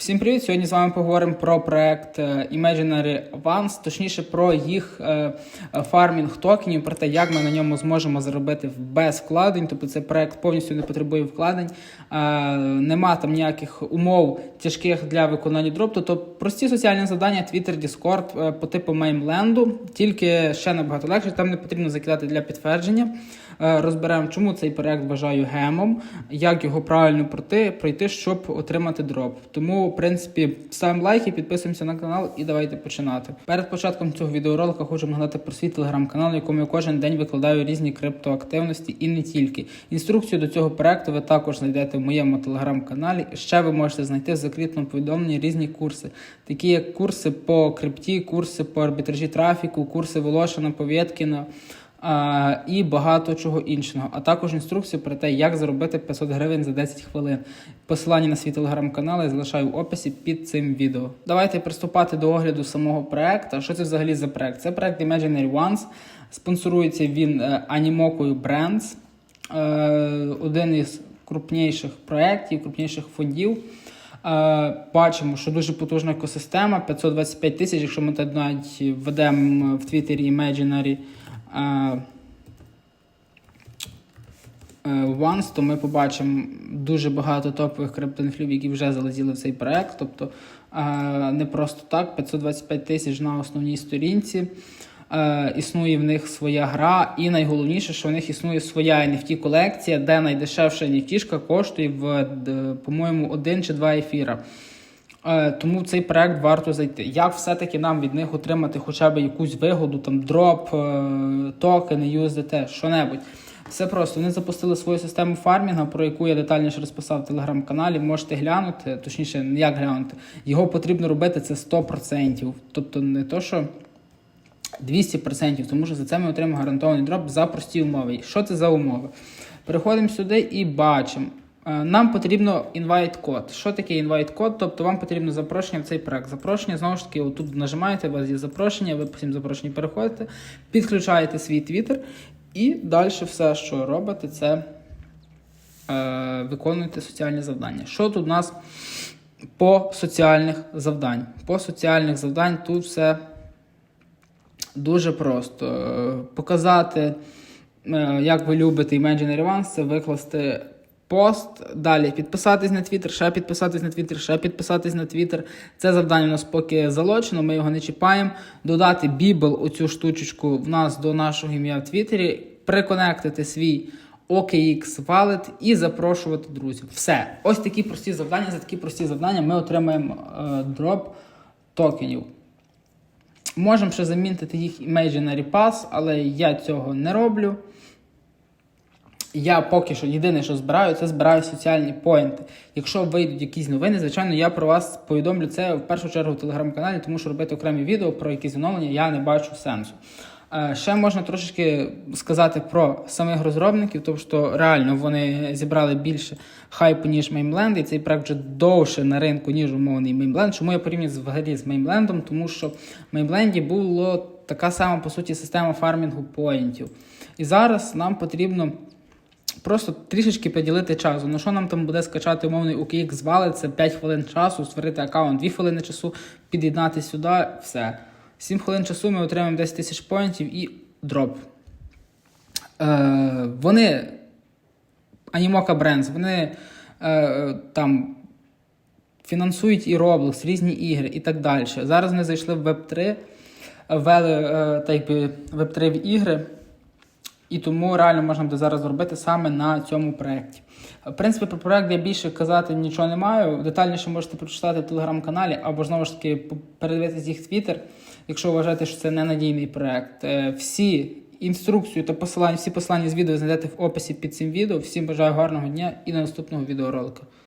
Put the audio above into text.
Всім привіт! Сьогодні з вами поговоримо про проект е, Imaginary Advance, точніше про їх е, фармінг токенів, про те, як ми на ньому зможемо заробити без вкладень. Тобто цей проект повністю не потребує вкладень, е, нема там ніяких умов тяжких для виконання дроп. Тобто прості соціальні завдання, Twitter, Discord по типу меймленду, тільки ще набагато легше. Там не потрібно закидати для підтвердження. Розберемо, чому цей проект вважаю гемом, як його правильно пройти, щоб отримати дроп. Тому, в принципі, ставимо лайки, підписуємося на канал і давайте починати. Перед початком цього відеоролика хочу нагадати про свій телеграм-канал, якому я кожен день викладаю різні криптоактивності і не тільки. Інструкцію до цього проекту ви також знайдете в моєму телеграм-каналі. Ще ви можете знайти в закритому повідомленні різні курси, такі як курси по крипті, курси по арбітражі трафіку, курси Волошина, Повєткіна і багато чого іншого. А також інструкцію про те, як заробити 500 гривень за 10 хвилин. Посилання на свій телеграм-канал я залишаю в описі під цим відео. Давайте приступати до огляду самого проекту. Що це взагалі за проект? Це проект Imaginary Ones. Спонсорується він е, Animoco Brands, е, один із крупніших проєктів, крупніших фондів. Е, Бачимо, що дуже потужна екосистема, 525 тисяч, якщо ми навіть введемо в Твіттері Imaginary е, е, Once, то ми побачимо дуже багато топових криптоінфлів, які вже залетіли в цей проект. Тобто е, не просто так, 525 тисяч на основній сторінці. Е, існує в них своя гра, і найголовніше, що в них існує своя NFT колекція, де найдешевша NFT коштує в, по-моєму, один чи два ефіра. Е, Тому цей проект варто зайти. Як все-таки нам від них отримати хоча б якусь вигоду, там дроп, е, токени, USDT, що-небудь. Все просто. Вони запустили свою систему фармінга, про яку я детальніше розписав в телеграм-каналі. Можете глянути, точніше, як глянути. Його потрібно робити це 100%. Тобто не то, що 200%, тому що за це ми отримаємо гарантований дроп за прості умови. Що це за умови? Переходимо сюди і бачимо. Е, Нам потрібно інвайт-код. Що таке інвайт-код? Тобто вам потрібно запрошення в цей проект. Запрошення, знову ж таки, отут нажимаєте, у вас є запрошення, ви по цим запрошенням переходите, підключаєте свій твіттер і далі все, що робите, це е, виконуєте соціальні завдання. Що тут у нас по соціальних завдань? По соціальних завдань тут все дуже просто. Е, Показати, е, як ви любите Imaginary Ones, це викласти пост, далі підписатись на Twitter, ще підписатись на Twitter, ще підписатись на Twitter. Це завдання у нас поки залочено, ми його не чіпаємо. Додати Бібл, оцю штучечку в нас до нашого ім'я в Твіттері, приконектити свій OKX Wallet і запрошувати друзів. Все. Ось такі прості завдання. За такі прості завдання ми отримаємо е, дроп токенів. Можемо ще замінити їх Imaginary Pass, але я цього не роблю. Я поки що єдине, що збираю, це збираю соціальні поінти. Якщо вийдуть якісь новини, звичайно, я про вас повідомлю це в першу чергу в телеграм-каналі, тому що робити окремі відео про якісь оновлення я не бачу сенсу. Е, Ще можна трошечки сказати про самих розробників, тому що реально вони зібрали більше хайпу, ніж Меймленд, і цей проект вже довше на ринку, ніж умовний Меймленд. Чому я порівнюю взагалі з Меймлендом? Тому що в Меймленді була така сама, по суті, система фармінгу поінтів. І зараз нам потрібно. Просто трішечки приділити часу. Ну що нам там буде скачати умовний OKX звали, це 5 хвилин часу, створити аккаунт 2 хвилини часу, під'єднати сюди, все. 7 хвилин часу ми отримаємо 10 тисяч поінтів і дроп. Е, вони, Animoca Brands, вони е, там фінансують і Roblox, різні ігри і так далі. Зараз вони зайшли в Web3, ввели е, так би, Web3 в ігри. І тому реально можна буде зараз зробити саме на цьому проєкті. В принципі, про проєкт я більше казати нічого не маю. Детальніше можете прочитати в телеграм-каналі або знову ж таки передивитись їх твіттер, якщо вважаєте, що це ненадійний проєкт. Е, Всі інструкцію та посилання, всі посилання з відео знайдете в описі під цим відео. Всім бажаю гарного дня і до наступного відеоролика.